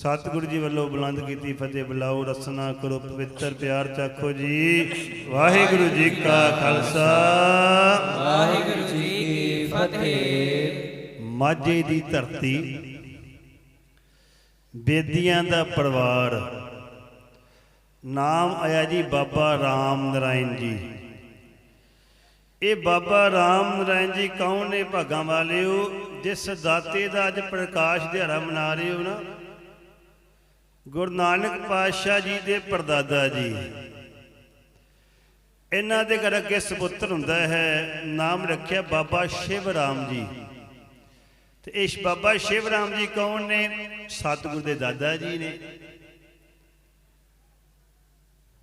ਸਤਿਗੁਰੂ ਜੀ ਵੱਲੋਂ ਬੁਲੰਦ ਕੀਤੀ ਫਤਿਹ ਬੁਲਾਓ ਰਸਨਾ ਕਰੋ ਪਵਿੱਤਰ ਪਿਆਰ ਚਾਖੋ ਜੀ। ਵਾਹਿਗੁਰੂ ਜੀ ਕਾ ਖਾਲਸਾ। ਵਾਹਿਗੁਰੂ ਜੀ ਕੀ ਫਤਿਹ। ਮਾਝੇ ਦੀ ਧਰਤੀ ਬੇਦੀਆਂ ਦਾ ਪਰਿਵਾਰ। ਨਾਮ ਆਇਆ ਜੀ ਬਾਬਾ ਰਾਮ ਨਰਾਇਣ ਜੀ। ਇਹ ਬਾਬਾ ਰਾਮ ਨਰਾਇਣ ਜੀ ਕੌਣ ਨੇ? ਭਾਗਾਂ ਵਾਲਿਓ ਜਿਸ ਦਾਤੇ ਦਾ ਅੱਜ ਪ੍ਰਕਾਸ਼ ਦਿਹਾੜਾ ਮਨਾ ਰਹੇ ਹੋ ਨਾ ਗੁਰੂ ਨਾਨਕ ਪਾਤਸ਼ਾਹ ਜੀ ਦੇ ਪਰਦਾਦਾ ਜੀ। ਇਹਨਾਂ ਦੇ ਘਰ ਅੱਗੇ ਸਪੁੱਤਰ ਹੁੰਦਾ ਹੈ, ਨਾਮ ਰੱਖਿਆ ਬਾਬਾ ਸ਼ਿਵ ਰਾਮ ਜੀ। ਤੇ ਇਸ ਬਾਬਾ ਸ਼ਿਵ ਰਾਮ ਜੀ ਕੌਣ ਨੇ? ਸਤਿਗੁਰ ਦੇ ਦਾਦਾ ਜੀ ਨੇ।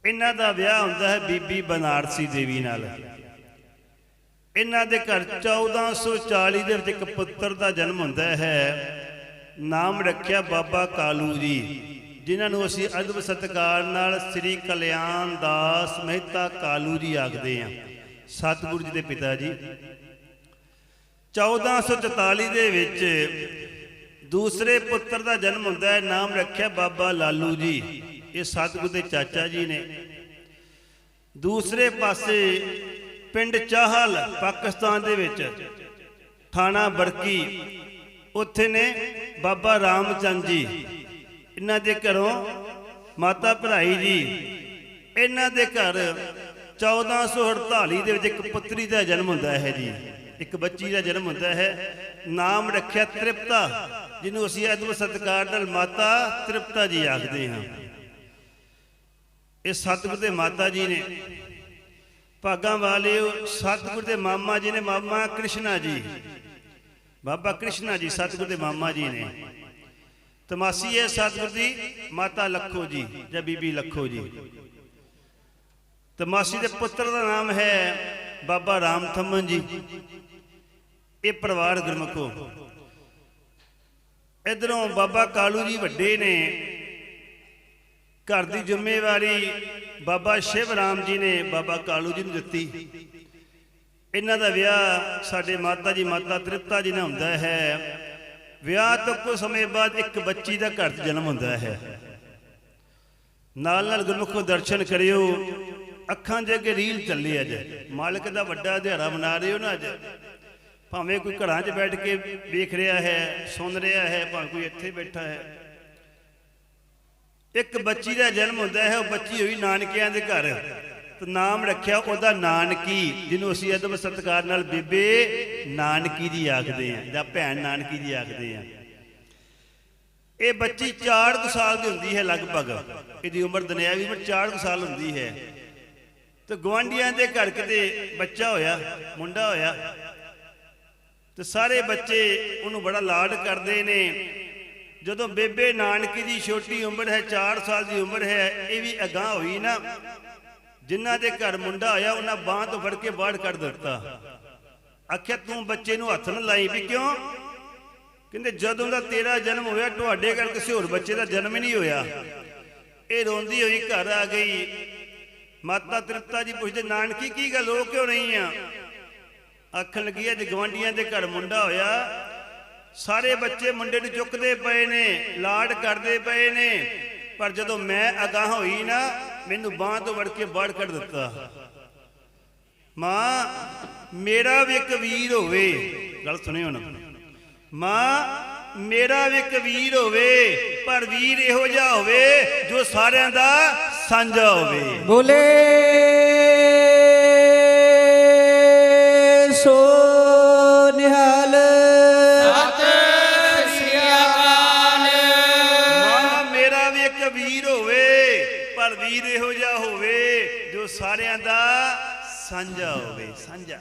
ਇਹਨਾਂ ਦਾ ਵਿਆਹ ਹੁੰਦਾ ਹੈ ਬੀਬੀ ਬਨਾਰਸੀ ਦੇਵੀ ਨਾਲ। ਇਹਨਾਂ ਦੇ ਘਰ 1440 ਦੇ ਵਿੱਚ ਇੱਕ ਪੁੱਤਰ ਦਾ ਜਨਮ ਹੁੰਦਾ ਹੈ। ਨਾਮ ਰੱਖਿਆ ਬਾਬਾ ਕਾਲੂ ਜੀ। ਜਿਨ੍ਹਾਂ ਨੂੰ ਅਸੀਂ ਅਦਬ ਸਤਕਾਰ ਨਾਲ ਸ੍ਰੀ ਕਲਿਆਣ ਦਾਸ ਮਹਿਤਾ ਕਾਲੂ ਜੀ ਆਖਦੇ ਹਾਂ। ਸਤਿਗੁਰੂ ਜੀ ਦੇ ਪਿਤਾ ਜੀ 1444 ਦੇ ਵਿੱਚ ਦੂਸਰੇ ਪੁੱਤਰ ਦਾ ਜਨਮ ਹੁੰਦਾ ਹੈ, ਨਾਮ ਰੱਖਿਆ ਬਾਬਾ ਲਾਲੂ ਜੀ। ਇਹ ਸਤਿਗੁਰੂ ਦੇ ਚਾਚਾ ਜੀ ਨੇ। ਦੂਸਰੇ ਪਾਸੇ ਪਿੰਡ ਚਾਹਲ, ਪਾਕਿਸਤਾਨ ਦੇ ਵਿੱਚ ਥਾਣਾ ਬਰਕੀ ਉੱਥੇ ਨੇ ਬਾਬਾ ਰਾਮਚੰਦ ਜੀ ਇਹਨਾਂ ਦੇ ਘਰੋਂ ਮਾਤਾ ਭਰਾਈ ਜੀ, ਇਹਨਾਂ ਦੇ ਘਰ 1448 ਦੇ ਵਿੱਚ ਇੱਕ ਪੁੱਤਰੀ ਦਾ ਜਨਮ ਹੁੰਦਾ ਹੈ ਜੀ। ਇੱਕ ਬੱਚੀ ਦਾ ਜਨਮ ਹੁੰਦਾ ਹੈ। ਨਾਮ ਰੱਖਿਆ ਤ੍ਰਿਪਤਾ, ਜਿਹਨੂੰ ਅਸੀਂ ਅਦਬ ਸਤਕਾਰ ਨਾਲ ਮਾਤਾ ਤ੍ਰਿਪਤਾ ਜੀ ਆਖਦੇ ਹਾਂ। ਇਹ ਸਤਿਗੁਰ ਦੇ ਮਾਤਾ ਜੀ ਨੇ, ਭਾਗਾਂ ਵਾਲਿਓ, ਸਤਿਗੁਰ ਦੇ ਮਾਮਾ ਜੀ ਨੇ, ਮਾਮਾ ਕ੍ਰਿਸ਼ਨਾ ਜੀ। ਬਾਬਾ ਕ੍ਰਿਸ਼ਨਾ ਜੀ, ਸਤਿਗੁਰ ਦੇ ਮਾਮਾ ਜੀ ਨੇ। ਤਮਾਸੀ ਹੈ ਸਤਿਗੁਰ ਦੀ ਮਾਤਾ ਲੱਖੋ ਜੀ ਜਾਂ ਬੀਬੀ ਲੱਖੋ ਜੀ। ਤਮਾਸੀ ਦੇ ਪੁੱਤਰ ਦਾ ਨਾਮ ਹੈ ਬਾਬਾ ਰਾਮ ਥੰਮਨ ਜੀ। ਇਹ ਪਰਿਵਾਰ ਗੁਰਮਖੋ। ਇਧਰੋਂ ਬਾਬਾ ਕਾਲੂ ਜੀ ਵੱਡੇ ਨੇ। ਘਰ ਦੀ ਜ਼ਿੰਮੇਵਾਰੀ ਬਾਬਾ ਸ਼ਿਵ ਰਾਮ ਜੀ ਨੇ ਬਾਬਾ ਕਾਲੂ ਜੀ ਨੂੰ ਦਿੱਤੀ। ਇਹਨਾਂ ਦਾ ਵਿਆਹ ਸਾਡੇ ਮਾਤਾ ਜੀ, ਮਾਤਾ ਤ੍ਰਿਪਤਾ ਜੀ ਨਾਲ ਹੁੰਦਾ ਹੈ। ਵਿਆਹ ਤੋਂ ਕੁਝ ਸਮੇਂ ਬਾਅਦ ਇੱਕ ਬੱਚੀ ਦਾ ਘਰ 'ਚ ਜਨਮ ਹੁੰਦਾ ਹੈ। ਨਾਲ ਨਾਲ ਗੁਰਮੁਖੋ ਦਰਸ਼ਨ ਕਰਿਓ। ਅੱਖਾਂ ਦੇ ਅੱਗੇ ਰੀਲ ਚੱਲੀ ਅੱਜ। ਮਾਲਕ ਦਾ ਵੱਡਾ ਦਿਹਾੜਾ ਮਨਾ ਰਹੇ ਹੋ ਨਾ ਅੱਜ। ਭਾਵੇਂ ਕੋਈ ਘਰਾਂ 'ਚ ਬੈਠ ਕੇ ਵੇਖ ਰਿਹਾ ਹੈ, ਸੁਣ ਰਿਹਾ ਹੈ, ਭਾਵੇਂ ਕੋਈ ਇੱਥੇ ਬੈਠਾ ਹੈ। ਇੱਕ ਬੱਚੀ ਦਾ ਜਨਮ ਹੁੰਦਾ ਹੈ, ਉਹ ਬੱਚੀ ਹੋਈ ਨਾਨਕਿਆਂ ਦੇ ਘਰ। ਨਾਮ ਰੱਖਿਆ ਉਹਦਾ ਨਾਨਕੀ, ਜਿਹਨੂੰ ਅਸੀਂ ਅਦਬ ਸਤਕਾਰ ਨਾਲ ਬੇਬੇ ਨਾਨਕੀ ਜੀ ਆਖਦੇ ਆ ਜਾਂ ਭੈਣ ਨਾਨਕੀ ਜੀ ਆਖਦੇ ਆ ਇਹ ਬੱਚੀ 4 ਕੁ ਸਾਲ ਦੀ ਹੁੰਦੀ ਹੈ ਲਗਭਗ। ਇਹਦੀ ਉਮਰ ਦੁਨਿਆਵੀ ਉਮਰ 4 ਕੁ ਸਾਲ ਹੁੰਦੀ ਹੈ। ਤੇ ਗਵਾਂਡੀਆਂ ਦੇ ਘਰ ਕਿਤੇ ਬੱਚਾ ਹੋਇਆ, ਮੁੰਡਾ ਹੋਇਆ, ਤੇ ਸਾਰੇ ਬੱਚੇ ਉਹਨੂੰ ਬੜਾ ਲਾਡ ਕਰਦੇ ਨੇ। ਜਦੋਂ ਬੇਬੇ ਨਾਨਕੀ ਦੀ ਛੋਟੀ ਉਮਰ ਹੈ 4 ਸਾਲ ਦੀ ਉਮਰ ਹੈ, ਇਹ ਵੀ ਅਗਾਹ ਹੋਈ ਨਾ ਜਿਨ੍ਹਾਂ ਦੇ ਘਰ ਮੁੰਡਾ ਹੋਇਆ ਉਹਨਾਂ ਬਾਹ ਤੋਂ ਫੜ ਕੇ ਬਾਹਰ ਕੱਢ ਦਿੱਤਾ। ਆਖਿਆ, ਤੂੰ ਬੱਚੇ ਨੂੰ ਹੱਥ ਨਾ ਲਾਈ ਵੀ ਕਿਉਂ? ਕਹਿੰਦੇ, ਜਦੋਂ ਦਾ ਤੇਰਾ ਜਨਮ ਹੋਇਆ, ਤੁਹਾਡੇ ਘਰ ਕਿਸੇ ਹੋਰ ਬੱਚੇ ਦਾ ਜਨਮ ਹੀ ਨਹੀਂ ਹੋਇਆ। ਇਹ ਰੋਂਦੀ ਹੋਈ ਘਰ ਆ ਗਈ। ਮਾਤਾ ਤ੍ਰਿਪਤਾ ਜੀ ਪੁੱਛਦੇ, ਨਾਨਕੀ, ਕੀ ਗੱਲ? ਹੋ ਕਿਉਂ ਨਹੀਂ ਆ? ਆਖਣ ਲੱਗੀ, ਅੱਜ ਗਵਾਂਡੀਆਂ ਦੇ ਘਰ ਮੁੰਡਾ ਹੋਇਆ। ਸਾਰੇ ਬੱਚੇ ਮੁੰਡੇ ਨੂੰ ਚੁੱਕਦੇ ਪਏ ਨੇ, ਲਾਡ ਕਰਦੇ ਪਏ ਨੇ। ਪਰ ਜਦੋਂ ਮੈਂ ਅਗਾਹ ਹੋਈ ਨਾ ਮੈਨੂੰ ਬਾਹ ਤੋਂ ਵੜ ਕੇ ਬਾਹਰ ਕੱਢ ਦਿੱਤਾ। ਮਾਂ ਮੇਰਾ ਵੀ ਇੱਕ ਵੀਰ ਹੋਵੇ। ਗੱਲ ਸੁਣਿਓ ਨਾ। ਮਾਂ ਮੇਰਾ ਵੀ ਇੱਕ ਵੀਰ ਹੋਵੇ ਪਰ ਵੀਰ ਇਹੋ ਜਿਹਾ ਹੋਵੇ ਜੋ ਸਾਰਿਆਂ ਦਾ ਸਾਂਝਾ ਹੋਵੇ। ਬੋਲੇ ਸੋ ਨਿਹਾਲ। ਸਤਿ ਸ੍ਰੀ ਅਕਾਲ। ਮਾਂ ਮੇਰਾ ਵੀ ਇੱਕ ਵੀਰ ਹੋਵੇ। ਪਰ ਵੀਰ ਇਹੋ ਜਿਹਾ ਹੋਵੇ ਜੋ ਸਾਰਿਆਂ ਦਾ ਸਾਂਝਾ ਹੋਵੇ, ਸਾਂਝਾ।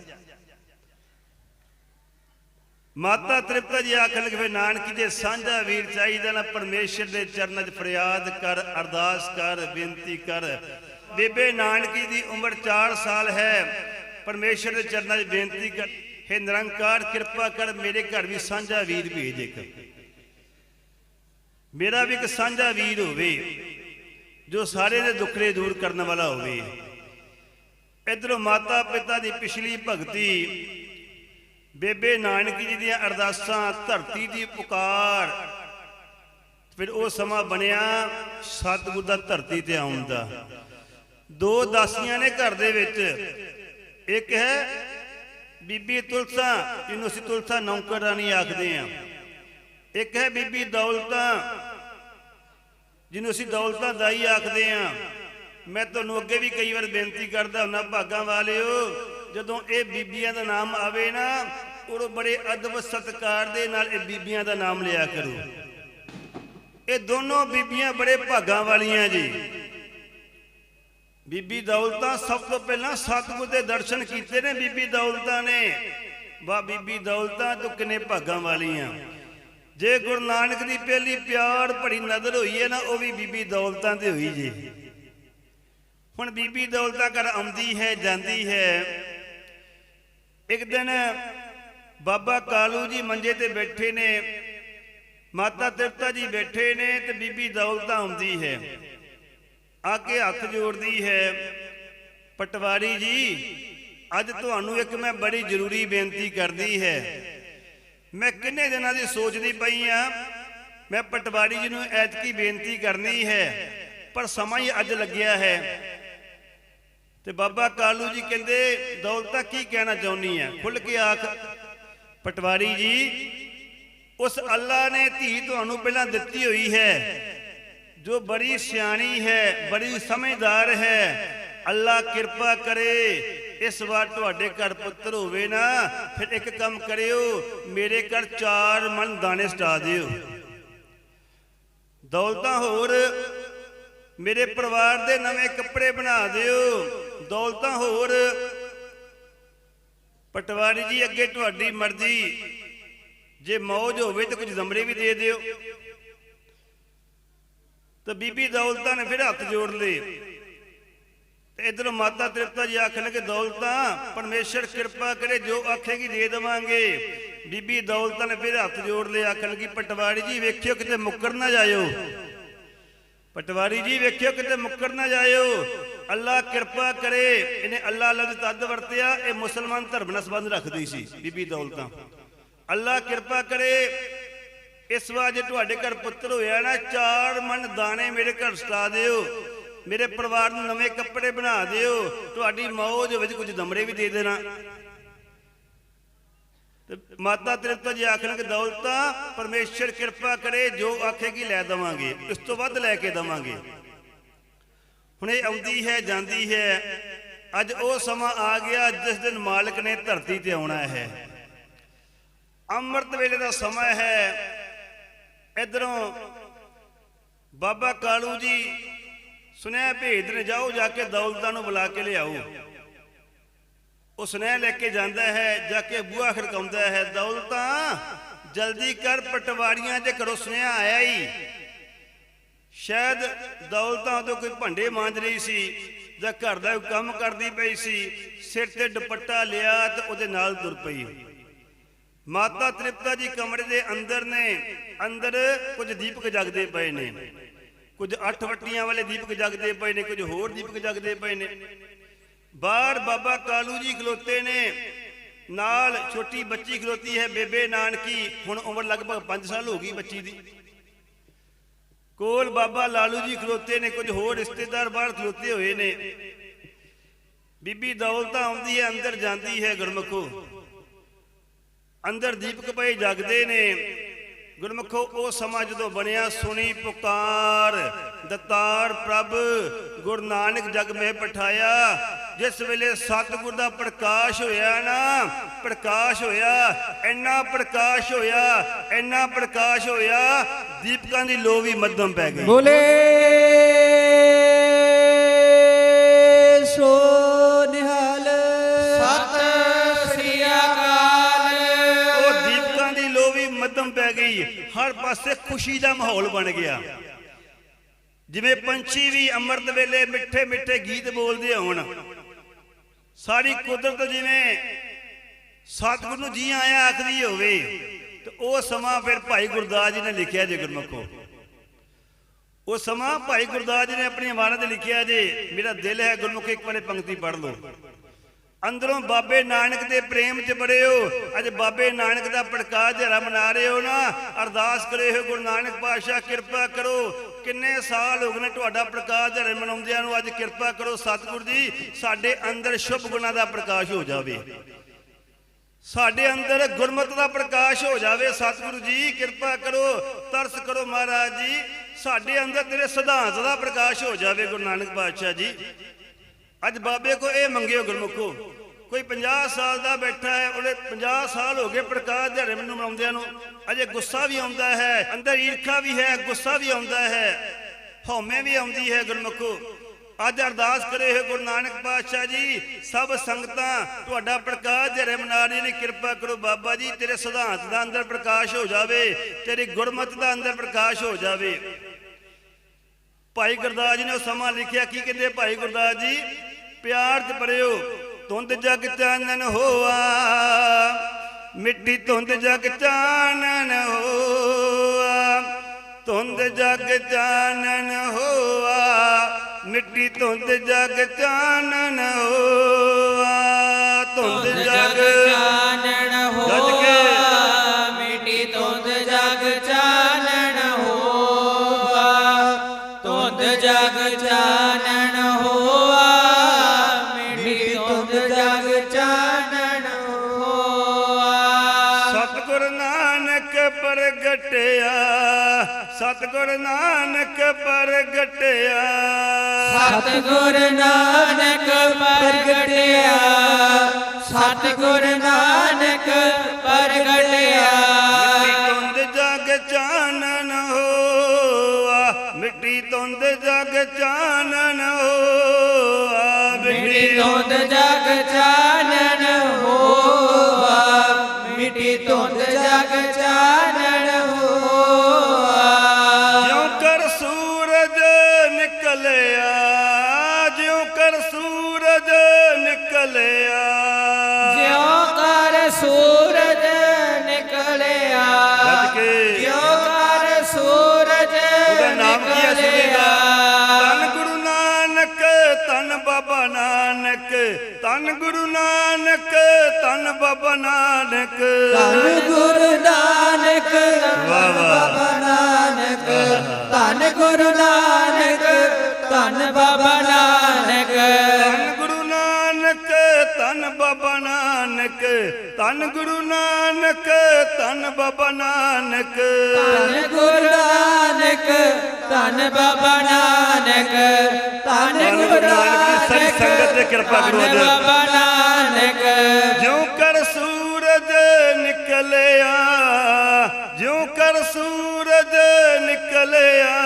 ਮਾਤਾ ਤ੍ਰਿਪਤਾ ਜੀ ਆਖਣ ਲੱਗੇ ਫਿਰ ਨਾਨਕੀ ਦੇ ਸਾਂਝਾ ਵੀਰ ਚਾਹੀਦਾ ਨਾ, ਪਰਮੇਸ਼ਰ ਦੇ ਚਰਨਾਂ 'ਚ ਫਰਿਆਦ ਕਰ, ਅਰਦਾਸ ਕਰ, ਬੇਨਤੀ ਕਰ। ਬੇਬੇ ਨਾਨਕੀ ਦੀ ਉਮਰ 4 ਸਾਲ ਹੈ, ਪਰਮੇਸ਼ਰ ਦੇ ਚਰਨਾਂ 'ਚ ਬੇਨਤੀ ਕਰ। ਹੈ ਨਿਰੰਕਾਰ, ਕਿਰਪਾ ਕਰ, ਮੇਰੇ ਘਰ ਵੀ ਸਾਂਝਾ ਵੀਰ ਭੇਜ ਇੱਕ। ਮੇਰਾ ਵੀ ਇੱਕ ਸਾਂਝਾ ਵੀਰ ਹੋਵੇ। ਜੋ ਸਾਰੇ ਦੇ ਦੁੱਖਰੇ ਦੂਰ ਕਰਨ ਵਾਲਾ ਹੋਵੇ। ਇਧਰੋਂ ਮਾਤਾ ਪਿਤਾ ਦੀ ਪਿਛਲੀ ਭਗਤੀ, ਬੇਬੇ ਨਾਨਕੀ ਜੀ ਦੀਆਂ ਅਰਦਾਸਾਂ, ਧਰਤੀ ਦੀ ਪੁਕਾਰ, ਫਿਰ ਉਹ ਸਮਾਂ ਬਣਿਆ ਸਤਿਗੁਰ ਦਾ ਧਰਤੀ ਤੇ ਆਉਣ ਦਾ। ਦੋ ਦਾਸੀਆਂ ਨੇ ਘਰ ਦੇ ਵਿੱਚ, ਇੱਕ ਹੈ ਬੀਬੀ ਤੁਲਸਾ, ਜਿਹਨੂੰ ਅਸੀਂ ਤੁਲਸਾ ਨੌਕਰਾਨੀ ਆਖਦੇ ਆ ਇੱਕ ਹੈ ਬੀਬੀ ਦੌਲਤਾ ਜਿਹਨੂੰ ਅਸੀਂ ਦੌਲਤਾਂ ਦਾਈ ਆਖਦੇ ਆ ਮੈਂ ਤੁਹਾਨੂੰ ਅੱਗੇ ਵੀ ਕਈ ਵਾਰ ਬੇਨਤੀ ਕਰਦਾ ਹੁੰਦਾ, ਭਾਗਾਂ ਵਾਲਿਓ, ਜਦੋਂ ਇਹ ਬੀਬੀਆਂ ਦਾ ਨਾਮ ਆਵੇ ਨਾ, ਉਦੋਂ ਬੜੇ ਅਦਬ ਸਤਕਾਰ ਦੇ ਨਾਲ ਇਹ ਬੀਬੀਆਂ ਦਾ ਨਾਮ ਲਿਆ ਕਰੋ। ਇਹ ਦੋਨੋਂ ਬੀਬੀਆਂ ਬੜੇ ਭਾਗਾਂ ਵਾਲੀਆਂ ਜੀ। ਬੀਬੀ ਦੌਲਤਾਂ ਸਭ ਤੋਂ ਪਹਿਲਾਂ ਸਤਿਗੁਰ ਦੇ ਦਰਸ਼ਨ ਕੀਤੇ ਨੇ ਬੀਬੀ ਦੌਲਤਾਂ ਨੇ। ਵਾ ਬੀਬੀ ਦੌਲਤਾਂ ਤੋਂ ਕਿੰਨੇ ਭਾਗਾਂ ਵਾਲੀਆਂ। ਜੇ ਗੁਰੂ ਨਾਨਕ ਦੀ ਪਹਿਲੀ ਪਿਆਰ ਭਰੀ ਨਜ਼ਰ ਹੋਈ ਹੈ ਨਾ, ਉਹ ਵੀ ਬੀਬੀ ਦੌਲਤਾਂ ਤੇ ਹੋਈ ਜੀ। ਹੁਣ ਬੀਬੀ ਦੌਲਤਾਂ ਕਰ ਆਉਂਦੀ ਹੈ, ਜਾਂਦੀ ਹੈ। ਇੱਕ ਦਿਨ ਬਾਬਾ ਕਾਲੂ ਜੀ ਮੰਜੇ ਤੇ ਬੈਠੇ ਨੇ, ਮਾਤਾ ਤ੍ਰਿਪਤਾ ਜੀ ਬੈਠੇ ਨੇ ਤੇ ਬੀਬੀ ਦੌਲਤਾਂ ਆਉਂਦੀ ਹੈ। ਆ ਕੇ ਹੱਥ ਜੋੜਦੀ ਹੈ, ਪਟਵਾਰੀ ਜੀ, ਅੱਜ ਤੁਹਾਨੂੰ ਇੱਕ ਮੈਂ ਬੜੀ ਜ਼ਰੂਰੀ ਬੇਨਤੀ ਕਰਦੀ ਹੈ। ਮੈਂ ਕਿੰਨੇ ਦਿਨਾਂ ਦੀ ਸੋਚਦੀ ਪਈ ਆ? ਮੈਂ ਪਟਵਾਰੀ ਜੀ ਨੂੰ ਐਤਕੀ ਬੇਨਤੀ ਕਰਨੀ ਹੈ, ਪਰ ਸਮਾਂ ਹੀ ਅੱਜ ਲੱਗਿਆ ਹੈ। ਤੇ ਬਾਬਾ ਕਾਲੂ ਜੀ ਕਹਿੰਦੇ, ਦੌਲਤਾ ਕੀ ਕਹਿਣਾ ਚਾਹੁੰਨੀ ਆ? ਖੁੱਲ ਕੇ ਆਖ, ਪਟਵਾਰੀ ਜੀ, ਉਸ ਅੱਲਾ ਨੇ ਧੀ ਤੁਹਾਨੂੰ ਪਹਿਲਾਂ ਦਿੱਤੀ ਹੋਈ ਹੈ, ਜੋ ਬੜੀ ਸਿਆਣੀ ਹੈ, ਬੜੀ ਸਮਝਦਾਰ ਹੈ। ਅੱਲਾ ਕਿਰਪਾ ਕਰੇ ਇਸ ਵਾਰ ਤੁਹਾਡੇ ਘਰ ਪੁੱਤਰ ਹੋਵੇ ਨਾ, ਫਿਰ ਇੱਕ ਕੰਮ ਕਰਿਓ, ਮੇਰੇ ਘਰ ਚਾਰ ਮਣ ਦਾਣੇ ਸਟਾ ਦਿਓ। ਦੌਲਤਾਂ ਹੋਰ, ਮੇਰੇ ਪਰਿਵਾਰ ਦੇ ਨਵੇਂ ਕੱਪੜੇ ਬਣਾ ਦਿਓ। ਦੌਲਤਾਂ ਹੋਰ, ਪਟਵਾਰੀ ਜੀ ਅੱਗੇ ਤੁਹਾਡੀ ਮਰਜ਼ੀ। ਜੇ ਮੌਜ ਹੋਵੇ ਤਾਂ ਕੁਝ ਜ਼ਮਰੇ ਵੀ ਦੇ ਦਿਓ। ਤਾਂ ਬੀਬੀ ਦੌਲਤਾਂ ਨੇ ਫਿਰ ਹੱਥ ਜੋੜ ਲਏ। ਤੇ ਇਧਰ ਮਾਤਾ ਤ੍ਰਿਪਤਾ ਜੀ ਆਖਣ ਲੱਗੇ, ਦੌਲਤਾਂ, ਪਰਮੇਸ਼ਰ ਕਿਰਪਾ ਕਰੇ, ਜੋ ਆਖੇਗੀ ਦੇ ਦੇਵਾਂਗੇ। ਬੀਬੀ ਦੌਲਤਾਂ ਨੇ ਫਿਰ ਹੱਥ ਜੋੜ ਲਏ, ਆਖਣ ਲੱਗੀ, ਪਟਵਾਰੀ ਜੀ, ਵੇਖਿਓ ਕਿਤੇ ਮੁੱਕਰ ਨਾ ਜਾਇਓ। ਪਟਵਾਰੀ ਜੀ, ਵੇਖਿਓ ਕਿਤੇ ਮੁੱਕਰ ਨਾ ਜਾਇਓ। ਅੱਲਾ ਕਿਰਪਾ ਕਰੇ, ਇਹਨੇ ਅੱਲਾ ਲਫ਼ਜ਼ ਤਦ ਵਰਤਿਆ, ਇਹ ਮੁਸਲਮਾਨ ਧਰਮ ਨਾਲ ਸੰਬੰਧ ਰੱਖਦੀ ਸੀ, ਬੀਬੀ ਦੌਲਤਾਂ। ਅੱਲਾ ਕਿਰਪਾ ਕਰੇ, ਇਸ ਵਾਰ ਜੇ ਤੁਹਾਡੇ ਘਰ ਪੁੱਤਰ ਹੋਇਆ ਨਾ, ਚਾਰ ਮਨ ਦਾਣੇ ਮੇਰੇ ਘਰ ਸਟਾ ਦਿਓ। ਮੇਰੇ ਪਰਿਵਾਰ ਨੂੰ ਨਵੇਂ ਕੱਪੜੇ ਬਣਾ ਦਿਓ। ਤੁਹਾਡੀ ਮੌਜ ਵਿੱਚ ਕੁਝ ਦਮਰੇ ਵੀ ਦੇ ਦੇਣਾ। ਤੇ ਮਾਤਾ ਤ੍ਰਿਪਤਾ ਜੀ ਆਖਣ ਦੌਲਤਾਂ ਪਰਮੇਸ਼ਰ ਕਿਰਪਾ ਕਰੇ, ਜੋ ਆਖੇਗੀ ਲੈ ਦਵਾਂਗੇ। ਇਸ ਤੋਂ ਵੱਧ ਲੈ ਕੇ ਦਵਾਂਗੇ। ਹੁਣ ਇਹ ਆਉਂਦੀ ਹੈ, ਜਾਂਦੀ ਹੈ। ਅੱਜ ਉਹ ਸਮਾਂ ਆ ਗਿਆ ਜਿਸ ਦਿਨ ਮਾਲਕ ਨੇ ਧਰਤੀ ਤੇ ਆਉਣਾ ਹੈ। ਅੰਮ੍ਰਿਤ ਵੇਲੇ ਦਾ ਸਮਾਂ ਹੈ। ਇਧਰੋਂ ਬਾਬਾ ਕਾਲੂ ਜੀ ਸੁਨੇਹਾ ਭੇਜ ਨੇ, ਜਾਓ ਜਾ ਕੇ ਦੌਲਤਾਂ ਨੂੰ ਬੁਲਾ ਕੇ ਲਿਆਓ। ਉਹ ਸੁਨੇਹਾ ਲੈ ਕੇ ਜਾਂਦਾ ਹੈ, ਜਾ ਕੇ ਬੂਹਾ ਖੜਕਾਉਂਦਾ ਹੈ, ਦੌਲਤਾਂ, ਜਲਦੀ ਕਰ ਪਟਵਾਰੀਆਂ ਦੇ ਘਰੋਂ ਸੁਨੇਹਾ ਆਇਆ ਹੀ ਸ਼ਾਇਦ ਦੌਲਤਾਂ ਤੋਂ ਕੋਈ ਭਾਂਡੇ ਮਾਂਜ ਰਹੀ ਸੀ, ਜਾਂ ਘਰ ਦਾ ਕੋਈ ਕੰਮ ਕਰਦੀ ਪਈ ਸੀ, ਸਿਰ ਤੇ ਦੁਪੱਟਾ ਲਿਆ ਤੇ ਉਹਦੇ ਨਾਲ ਤੁਰ ਪਈ। ਮਾਤਾ ਤ੍ਰਿਪਤਾ ਜੀ ਕਮਰੇ ਦੇ ਅੰਦਰ ਨੇ, ਅੰਦਰ ਕੁਝ ਦੀਪਕ ਜਗਦੇ ਪਏ ਨੇ। ਕੁਝ ਅੱਠ ਵੱਟੀਆਂ ਵਾਲੇ ਦੀਪਕ ਜਗਦੇ ਪਏ ਨੇ, ਕੁਝ ਹੋਰ ਦੀਪਕ ਜਗਦੇ ਪਏ ਨੇ। ਬਾਹਰ ਬਾਬਾ ਕਾਲੂ ਜੀ ਖਲੋਤੇ ਨੇ, ਨਾਲ ਛੋਟੀ ਬੱਚੀ ਖਲੋਤੀ ਹੈ ਬੇਬੇ ਨਾਨਕੀ, ਹੁਣ ਉਮਰ ਲਗਭਗ 5 ਸਾਲ ਹੋ ਗਈ ਬੱਚੀ ਦੀ। ਕੋਲ ਬਾਬਾ ਲਾਲੂ ਜੀ ਖਲੋਤੇ ਨੇ, ਕੁਝ ਹੋਰ ਰਿਸ਼ਤੇਦਾਰ ਬਾਹਰ ਖਲੋਤੇ ਹੋਏ ਨੇ। ਬੀਬੀ ਦੌਲਤਾਂ ਆਉਂਦੀ ਹੈ, ਅੰਦਰ ਜਾਂਦੀ ਹੈ ਗੁਰਮਖੋ। ਅੰਦਰ ਦੀਪਕ ਪਏ ਜਗਦੇ ਨੇ ਗੁਰਮਖੋ ਉਹ ਸਮਾਂ ਜਦੋਂ ਬਣਿਆ ਸੁਣੀ ਪੁਕਾਰ। ਦਤਾਰ ਪ੍ਰਭ ਗੁਰੂ ਨਾਨਕ ਜਗ ਮੇ ਪਠਾਇਆ। ਜਿਸ ਵੇਲੇ ਸਤਿਗੁਰ ਦਾ ਪ੍ਰਕਾਸ਼ ਹੋਇਆ ਨਾ ਪ੍ਰਕਾਸ਼ ਹੋਇਆ ਇੰਨਾ ਪ੍ਰਕਾਸ਼ ਹੋਇਆ ਇੰਨਾ ਪ੍ਰਕਾਸ਼ ਹੋਇਆ ਦੀਪਕਾਂ ਦੀ ਲੋ ਵੀ ਮੱਧਮ ਪੈ ਗਈ। ਬੋਲੇ ਸੋ ਨਿਹਾਲ। ਸਤਿ ਸ੍ਰੀ ਅਕਾਲ। ਉਹ ਦੀਪਕਾਂ ਦੀ ਲੋ ਵੀ ਮੱਧਮ ਪੈ ਗਈ ਹਰ ਪਾਸੇ ਖੁਸ਼ੀ ਦਾ ਮਾਹੌਲ ਬਣ ਗਿਆ। ਜਿਵੇਂ ਪੰਛੀ ਵੀ ਅੰਮ੍ਰਿਤ ਵੇਲੇ ਮਿੱਠੇ ਮਿੱਠੇ ਗੀਤ ਬੋਲਦੇ ਹੋਣ। ਸਾਰੀ ਕੁਦਰਤ ਜਿਵੇਂ ਸਤਿਗੁਰ ਨੂੰ ਜੀ ਆਇਆ ਆਖਦੀ ਹੋਵੇ, ਤੇ ਉਹ ਸਮਾਂ ਫਿਰ ਭਾਈ ਗੁਰਦਾਸ ਜੀ ਨੇ ਲਿਖਿਆ ਜੇ ਗੁਰਮਖੋ। ਉਹ ਸਮਾਂ ਭਾਈ ਗੁਰਦਾਸ ਜੀ ਨੇ ਆਪਣੀ ਇਮਾਨਤ ਲਿਖਿਆ ਜੇ, ਮੇਰਾ ਦਿਲ ਹੈ ਗੁਰਮੁਖ, ਇੱਕ ਵਾਰੇ ਪੰਕਤੀ ਪੜ੍ਹ ਲਓ। ਅੰਦਰੋਂ ਬਾਬੇ ਨਾਨਕ ਦੇ ਪ੍ਰੇਮ 'ਚ ਬੜੇ ਹੋ ਅੱਜ ਬਾਬੇ ਨਾਨਕ ਦਾ ਪ੍ਰਕਾਸ਼ ਦਿਹਾੜਾ ਮਨਾ ਰਹੇ ਹੋ ਨਾ। ਅਰਦਾਸ ਕਰੇ ਹੋ ਗੁਰੂ ਨਾਨਕ ਪਾਤਸ਼ਾਹ, ਕਿਰਪਾ ਕਰੋ। ਕਿੰਨੇ ਸਾਲ ਹੋ ਗਏ ਨੇ ਤੁਹਾਡਾ ਪ੍ਰਕਾਸ਼ ਦਿਹਾੜਾ ਮਨਾਉਂਦਿਆਂ ਨੂੰ। ਅੱਜ ਕਿਰਪਾ ਕਰੋ ਸਤਿਗੁਰੂ ਜੀ, ਸਾਡੇ ਅੰਦਰ ਸ਼ੁਭ ਗੁਣਾਂ ਦਾ ਪ੍ਰਕਾਸ਼ ਹੋ ਜਾਵੇ। ਸਾਡੇ ਅੰਦਰ ਗੁਰਮਤ ਦਾ ਪ੍ਰਕਾਸ਼ ਹੋ ਜਾਵੇ। ਸਤਿਗੁਰੂ ਜੀ, ਕਿਰਪਾ ਕਰੋ, ਤਰਸ ਕਰੋ ਮਹਾਰਾਜ ਜੀ। ਸਾਡੇ ਅੰਦਰ ਤੇਰੇ ਸਿਧਾਂਤ ਦਾ ਪ੍ਰਕਾਸ਼ ਹੋ ਜਾਵੇ ਗੁਰੂ ਨਾਨਕ ਪਾਤਸ਼ਾਹ ਜੀ। ਅੱਜ ਬਾਬੇ ਕੋ ਇਹ ਮੰਗਿਓ ਗੁਰਮੁਖੋ, ਕੋਈ 50 ਸਾਲ ਦਾ ਬੈਠਾ ਹੈ, ਉਹਨੇ 50 ਸਾਲ ਹੋ ਗਏ ਪ੍ਰਕਾਸ਼ ਦਿਹਾੜੇ ਮੈਨੂੰ ਮਨਾਉਂਦਿਆਂ ਨੂੰ, ਅਜੇ ਗੁੱਸਾ ਵੀ ਆਉਂਦਾ ਹੈ, ਅੰਦਰ ਈਰਖਾ ਵੀ ਹੈ, ਗੁੱਸਾ ਵੀ ਆਉਂਦਾ ਹੈ, ਹਉਮੈ ਵੀ ਆਉਂਦੀ ਹੈ ਗੁਰਮੁਖੋ। ਅੱਜ ਅਰਦਾਸ ਕਰੇ ਹੋ ਗੁਰੂ ਨਾਨਕ ਪਾਤਸ਼ਾਹ ਜੀ, ਸਭ ਸੰਗਤਾਂ, ਤੁਹਾਡਾ ਪ੍ਰਕਾਸ਼ ਦਿਹਾੜੇ ਮਨਾ ਰਹੀਆਂ ਨੇ ਕਿਰਪਾ ਕਰੋ, ਬਾਬਾ ਜੀ, ਤੇਰੇ ਸਿਧਾਂਤ ਦਾ ਅੰਦਰ ਪ੍ਰਕਾਸ਼ ਹੋ ਜਾਵੇ, ਤੇਰੀ ਗੁਰਮਤ ਦਾ ਅੰਦਰ ਪ੍ਰਕਾਸ਼ ਹੋ ਜਾਵੇ। ਭਾਈ ਗੁਰਦਾਸ ਜੀ ਨੇ ਉਹ ਸਮਾਂ ਲਿਖਿਆ, ਕੀ ਕਹਿੰਦੇ ਭਾਈ ਗੁਰਦਾਸ ਜੀ? ਪਿਆਰ ਚ ਪਰਿਓ ਧੁੰਦ ਜਗ ਚਾਨਣ ਹੋਆ, ਮਿੱਟੀ ਧੁੰਦ ਜਗ ਚਾਨਣ ਹੋਆ, ਧੁੰਦ ਜਗ ਚਾਨਣ ਹੋਆ, ਮਿੱਟੀ ਧੁੰਦ ਜਗ ਚਾਨਣ ਹੋਆ ਸਤਿਗੁਰ ਨਾਨਕ ਪ੍ਰਗਟਿਆ। ਸਤਿਗੁਰ ਨਾਨਕ ਪ੍ਰਗਟਿਆ। ਸਤਿਗੁਰ ਨਾਨਕ ਪ੍ਰਗਟਿਆ। ਮਿੱਟੀ ਧੁੰਦ ਜਗ ਚਾਨਣ ਹੋਆ। ਮਿੱਟੀ ਧੁੰਦ ਜਗ ਚਾਨਣ ਹੋਆ। ਮਿੱਟੀ ਧੁੰਦ ਜਗ ਚਾਨਣ ਹੋਆ। ਨਾਨਕ ਧੰਨ ਬਾਬਾ ਨਾਨਕ ਧੰਨ ਗੁਰੂ ਨਾਨਕ ਵਾਹ। ਬਾਬਾ ਨਾਨਕ ਧੰਨ ਗੁਰੂ ਨਾਨਕ ਧੰਨ ਬਾਬਾ ਨਾਨਕ ਧੰਨ ਗੁਰੂ ਧੰਨ ਬਾਬਾ ਨਾਨਕ ਧੰਨ ਗੁਰੂ ਨਾਨਕ ਧੰਨ ਬਾਬਾ ਨਾਨਕ। ਧੰਨ ਗੁਰੂ ਨਾਨਕ ਧੰਨ ਬਾਬਾ ਨਾਨਕ ਧੰਨ ਗੁਰੂ ਨਾਨਕ ਸਾਰੀ ਸੰਗਤ ਤੇ ਕਿਰਪਾ ਕਰੋ ਅੱਜ। ਬਾਬਾ ਨਾਨਕ। ਜਿਉ ਕਰ ਸੂਰਜ ਨਿਕਲਿਆ ਜਿਉ ਕਰ ਸੂਰਜ ਨਿਕਲਿਆ।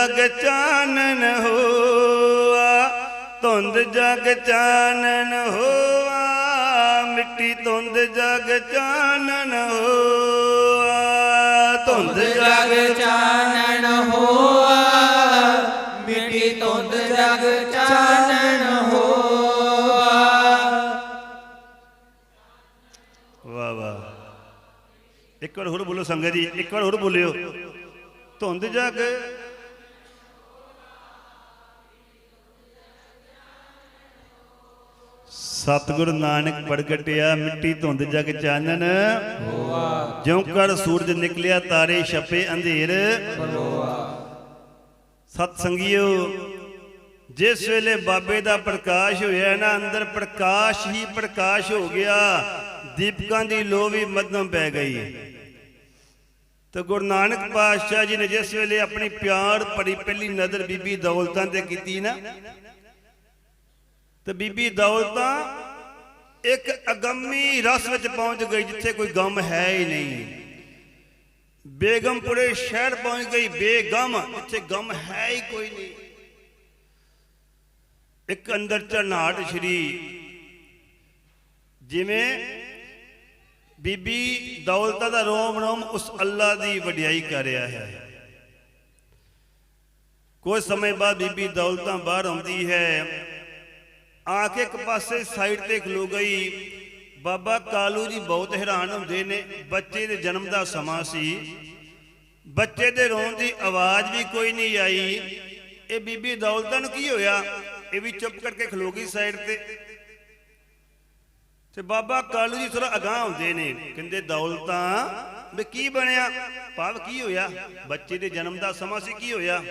ਜਗ ਚਾਨਣ ਹੋਆ, ਧੁੰਦ ਜਗ ਚਾਨਣ ਹੋਆ, ਮਿੱਟੀ ਧੁੰਦ ਜਗ ਚਾਨਣ ਹੋਆ, ਧੁੰਦ ਜਗ ਚਾਨਣ ਹੋਆ, ਮਿੱਟੀ ਧੁੰਦ ਜਗ ਚਾਨਣ ਹੋਆ। ਵਾਹ ਵਾਹ। ਇੱਕ ਵਾਰ ਹੋਰ ਬੋਲੋ ਸੰਗਤ ਜੀ, ਇੱਕ ਵਾਰ ਹੋਰ ਬੋਲਿਓ। ਧੁੰਦ ਜਗ ਸਤਿਗੁਰ ਨਾਨਕ ਪ੍ਰਗਟਿਆ, ਮਿੱਟੀ ਧੁੰਦ ਜਗ ਚਾਨਣ। ਹੋਆ ਜਿਉ ਕਰ ਸੂਰਜ ਨਿਕਲਿਆ, ਤਾਰੇ ਛਪੇ ਅੰਧੇਰ। ਸਤ ਸੰਗਿਓ ਜਿਸ ਵੇਲੇ ਬਾਬੇ ਦਾ ਪ੍ਰਕਾਸ਼ ਹੋਇਆ, ਨਾ ਅੰਦਰ ਪ੍ਰਕਾਸ਼ ਹੀ ਪ੍ਰਕਾਸ਼ ਹੋ ਗਿਆ, ਦੀਪਕਾਂ ਦੀ ਲੋ ਵੀ ਮੱਧਮ ਪੈ ਗਈ। ਤੇ ਗੁਰੂ ਨਾਨਕ ਪਾਤਸ਼ਾਹ ਜੀ ਨੇ ਜਿਸ ਵੇਲੇ ਆਪਣੀ ਪਿਆਰ ਭਰੀ ਪਹਿਲੀ ਨਜ਼ਰ ਬੀਬੀ ਦੌਲਤਾਂ ਤੇ ਕੀਤੀ ਨਾ ਤੇ ਬੀਬੀ ਦੌਲਤਾਂ ਇੱਕ ਅਗੰਮੀ ਰਸ ਵਿੱਚ ਪਹੁੰਚ ਗਈ ਜਿੱਥੇ ਕੋਈ ਗਮ ਹੈ ਹੀ ਨਹੀਂ। ਬੇਗਮਪੁਰੇ ਸ਼ਹਿਰ ਪਹੁੰਚ ਗਈ, ਬੇਗਮ, ਜਿੱਥੇ ਗਮ ਹੈ ਹੀ ਕੋਈ ਨਹੀਂ। ਇੱਕ ਅੰਦਰ ਝਰਨਾਟ ਸ਼੍ਰੀ ਜਿਵੇਂ ਬੀਬੀ ਦੌਲਤਾ ਦਾ ਰੋਮ ਰੋਮ ਉਸ ਅੱਲਾ ਦੀ ਵਡਿਆਈ ਕਰ ਰਿਹਾ ਹੈ। ਕੁਝ ਸਮੇਂ ਬਾਅਦ ਬੀਬੀ ਦੌਲਤਾਂ ਬਾਹਰ ਆਉਂਦੀ ਹੈ। ਆ ਕੇ ਇੱਕ ਪਾਸੇ ਸਾਈਡ ਤੇ ਖਲੋ ਗਈ। ਬਾਬਾ ਕਾਲੂ ਜੀ ਬਹੁਤ ਹੈਰਾਨ ਹੁੰਦੇ ਨੇ, ਬੱਚੇ ਦੇ ਜਨਮ ਦਾ ਸਮਾਂ ਸੀ। ਬੱਚੇ ਦੇ ਰੋਣ ਦੀ ਆਵਾਜ਼ ਵੀ ਕੋਈ ਨਹੀਂ ਆਈ। ਇਹ ਬੀਬੀ ਦੌਲਤਾਂ ਨੂੰ ਕੀ ਹੋਇਆ? ਇਹ ਵੀ ਚੁੱਪ ਕਰਕੇ ਖਲੋ ਗਈ ਸਾਈਡ ਤੇ। ਤੇ ਬਾਬਾ ਕਾਲੂ ਜੀ ਥੋੜਾ ਅਗਾਹ ਹੁੰਦੇ ਨੇ, ਕਹਿੰਦੇ ਦੌਲਤਾਂ ਵੀ ਕੀ ਬਣਿਆ? ਭਾਵ ਕੀ ਹੋਇਆ? ਬੱਚੇ ਦੇ ਜਨਮ ਦਾ ਸਮਾਂ ਸੀ, ਕੀ ਹੋਇਆ?